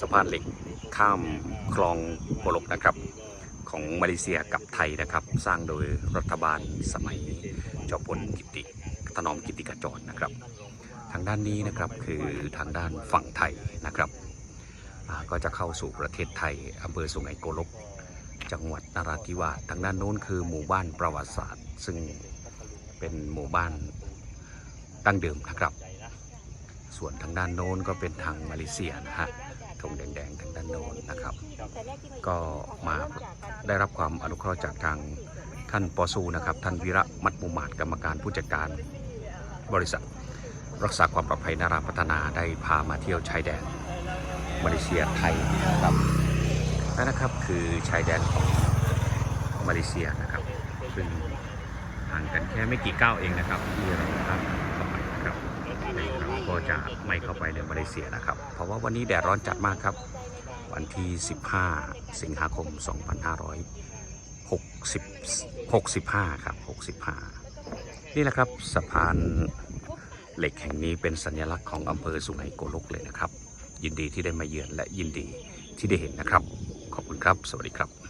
สะพานเหล็กข้ามคลองโกลกนะครับ ของมาเลเซียกับไทยนะครับ สร้างโดยรัฐบาลสมัยจอมพลกิติถนอมกิติกาจรนะครับ ทางด้านนี้นะครับคือทางด้านฝั่งไทยนะครับก็จะเข้าสู่ประเทศไทยอำเภอสุไหงโกลก จังหวัดนราธิวาสทางด้านโน้นคือหมู่บ้านประวัติศาสตร์ ซึ่งเป็นหมู่บ้านดั้งเดิมนะครับ ส่วนทางด้านโน้นก็เป็นทางมาเลเซียนะฮะ ธงแดงๆทางด้านโน้นนะครับ ก็มาได้รับความอนุเคราะห์จากทางท่านปอซูนะครับ ท่านวิระมัดมุมาดกรรมการผู้จัดการบริษัท รักษาความปลอดภัยนาราพัฒนาได้พามาเที่ยวชายแดนมาเลเซียไทยนะครับนั่นนะครับคือชายแดนของมาเลเซียนะครับซึ่งห่างกันแค่ไม่กี่ก้าวเองนะครับที่เราข้ามเข้าไปนะครับแต่เราก็ จะไม่เข้าไปในมาเลเซียนะครับ เพราะว่าวันนี้แดดร้อนจัดมากครับ วันที่ 15 สิงหาคม 2560 65 ครับ 65 นี่แหละครับสะพานเหล็กแห่งนี้เป็นสัญลักษณ์ของอำเภอสุไหงโกลกเลยนะครับ ยินดีที่ได้มาเยือนและยินดีที่ได้เห็นนะครับ ขอบคุณครับ สวัสดีครับ